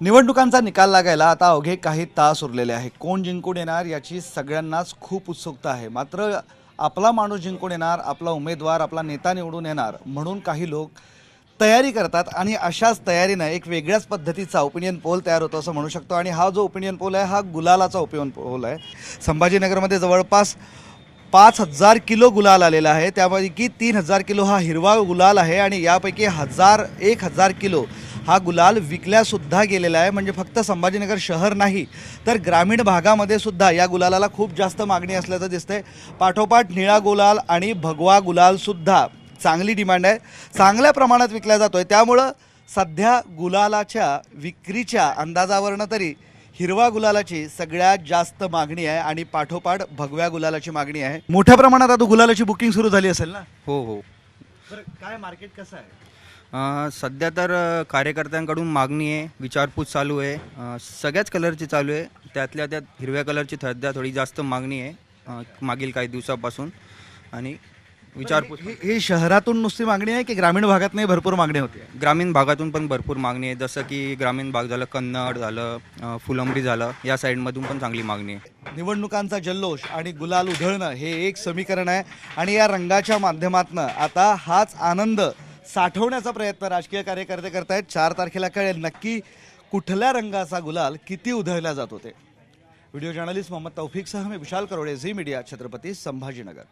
निवडणुकांचा निकाल लागायला आता अवघे काही तास उरलेले आहे. कोण जिंकून येणार याची सगळ्यांनाच खूप उत्सुकता आहे. मात्र आपला माणूस जिंकून येणार आपला उमेदवार आपला नेता निवडून येणार म्हणून काही लोक तयारी करतात आणि अशाच तयारीनं एक वेगळ्याच पद्धतीचा ओपिनियन पोल तयार होतो असं म्हणू शकतो. आणि हा जो ओपिनियन पोल आहे हा गुलालाचा ओपिनियन पोल आहे. संभाजीनगरमध्ये जवळपास पाच हजार किलो गुलाल आलेला आहे. त्यापैकी तीन हजार किलो हा हिरवा गुलाल आहे आणि यापैकी हजार एक हजार किलो हा गुलाल विकल्यासुद्धा गेलेला आहे. म्हणजे फक्त संभाजीनगर शहर नाही तर ग्रामीण भागामध्ये सुद्धा या गुलालाला खूप जास्त मागणी असल्याचं दिसतंय. पाठोपाठ निळा गुलाल आणि भगवा गुलालसुद्धा चांगली डिमांड आहे. चांगल्या प्रमाणात विकला जातोय. त्यामुळं सध्या गुलालाच्या विक्रीच्या अंदाजावरनं तरी हिरवा गुलालाची सगळ्यात जास्त मागणी आहे आणि पाठोपाठ भगव्या गुलालाची मागणी आहे. मोठ्या प्रमाणात आता गुलालाची बुकिंग सुरू झाली असेल ना? हो हो. काय मार्केट कसं आहे? सध्या तर कार्यकर्त्यांकडून मागणी आहे विचारपूस चालू आहे सगळ्याच कलरची चालू आहे. त्यातल्या त्यात हिरव्या कलरची सध्या थोडी जास्त मागणी आहे मागील काही दिवसापासून. आणि विचारपूस ही ही शहरातून नुसती मागणी आहे की ग्रामीण भागातही भरपूर मागणी होती? ग्रामीण भागातून पण भरपूर मागणी आहे. जसं की ग्रामीण भाग झालं कन्नड झालं फुलंब्री झालं या साईडमधून पण चांगली मागणी आहे. निवडणुकांचा जल्लोष आणि गुलाल उधळणं हे एक समीकरण आहे. आणि या रंगाच्या माध्यमातनं आता हाच आनंद साठवण्याचा प्रयत्न राजकीय कार्यकर्ते करतायत चार तारखेला कळेल नक्की कुठल्या रंगाचा गुलाल किती उधळला जात होते. व्हिडिओ जर्नलिस्ट मोहम्मद तौफिकसह मी विशाल करोडे झी मीडिया छत्रपती संभाजीनगर.